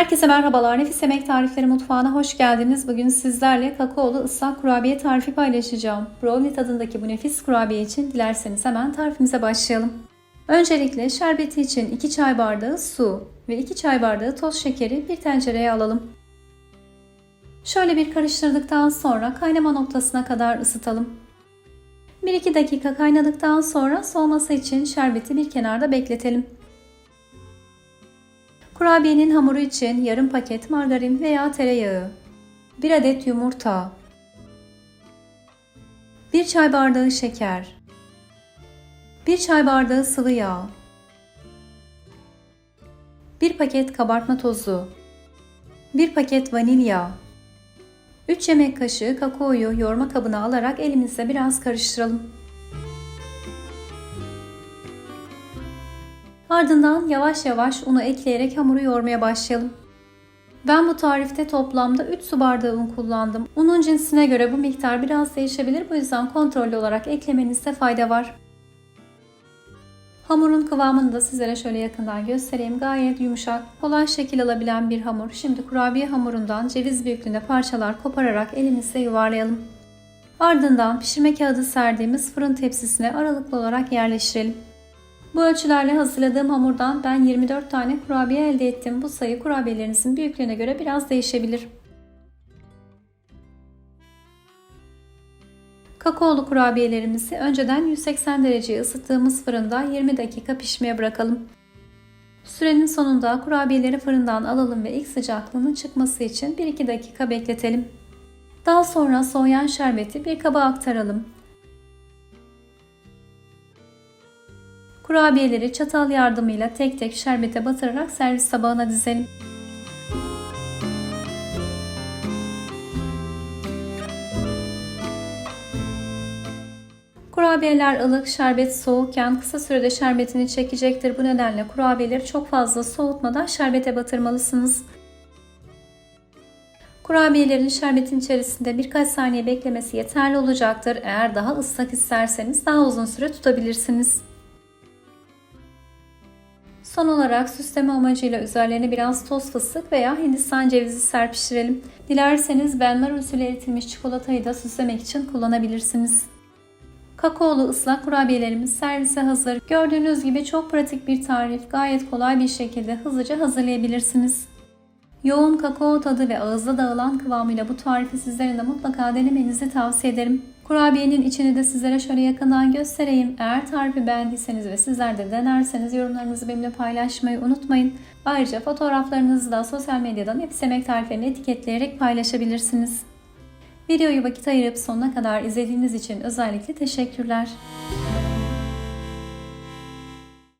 Herkese merhabalar. Nefis Yemek Tarifleri Mutfağı'na hoş geldiniz. Bugün sizlerle kakaolu ıslak kurabiye tarifi paylaşacağım. Brownie tadındaki bu nefis kurabiye için dilerseniz hemen tarifimize başlayalım. Öncelikle şerbeti için 2 çay bardağı su ve 2 çay bardağı toz şekeri bir tencereye alalım. Şöyle bir karıştırdıktan sonra kaynama noktasına kadar ısıtalım. 1-2 dakika kaynadıktan sonra soğuması için şerbeti bir kenarda bekletelim. Kurabiyenin hamuru için yarım paket margarin veya tereyağı, 1 adet yumurta, 1 çay bardağı şeker, 1 çay bardağı sıvı yağ, 1 paket kabartma tozu, 1 paket vanilya, 3 yemek kaşığı kakaoyu yoğurma kabına alarak elimizle biraz karıştıralım. Ardından yavaş yavaş unu ekleyerek hamuru yoğurmaya başlayalım. Ben bu tarifte toplamda 3 su bardağı un kullandım. Unun cinsine göre bu miktar biraz değişebilir. Bu yüzden kontrollü olarak eklemenizde fayda var. Hamurun kıvamını da sizlere şöyle yakından göstereyim. Gayet yumuşak, kolay şekil alabilen bir hamur. Şimdi kurabiye hamurundan ceviz büyüklüğünde parçalar kopararak elimizle yuvarlayalım. Ardından pişirme kağıdı serdiğimiz fırın tepsisine aralıklı olarak yerleştirelim. Bu ölçülerle hazırladığım hamurdan ben 24 tane kurabiye elde ettim. Bu sayı kurabiyelerinizin büyüklüğüne göre biraz değişebilir. Kakaolu kurabiyelerimizi önceden 180 dereceye ısıttığımız fırında 20 dakika pişmeye bırakalım. Sürenin sonunda kurabiyeleri fırından alalım ve ilk sıcaklığının çıkması için 1-2 dakika bekletelim. Daha sonra soğuyan şerbeti bir kaba aktaralım. Kurabiyeleri çatal yardımıyla tek tek şerbete batırarak servis tabağına dizelim. Kurabiyeler ılık, şerbet soğukken kısa sürede şerbetini çekecektir. Bu nedenle kurabiyeleri çok fazla soğutmadan şerbete batırmalısınız. Kurabiyelerin şerbetin içerisinde birkaç saniye beklemesi yeterli olacaktır. Eğer daha ıslak isterseniz daha uzun süre tutabilirsiniz. Son olarak süsleme amacıyla üzerlerine biraz toz fıstık veya hindistan cevizi serpiştirelim. Dilerseniz benmar usulü eritilmiş çikolatayı da süslemek için kullanabilirsiniz. Kakaolu ıslak kurabiyelerimiz servise hazır. Gördüğünüz gibi çok pratik bir tarif. Gayet kolay bir şekilde hızlıca hazırlayabilirsiniz. Yoğun kakao tadı ve ağızda dağılan kıvamıyla bu tarifi sizlerin de mutlaka denemenizi tavsiye ederim. Kurabiyenin içini de sizlere şöyle yakından göstereyim. Eğer tarifi beğendiyseniz ve sizler de denerseniz yorumlarınızı benimle paylaşmayı unutmayın. Ayrıca fotoğraflarınızı da sosyal medyadan Nefis Yemek tariflerini etiketleyerek paylaşabilirsiniz. Videoyu vakit ayırıp sonuna kadar izlediğiniz için özellikle teşekkürler.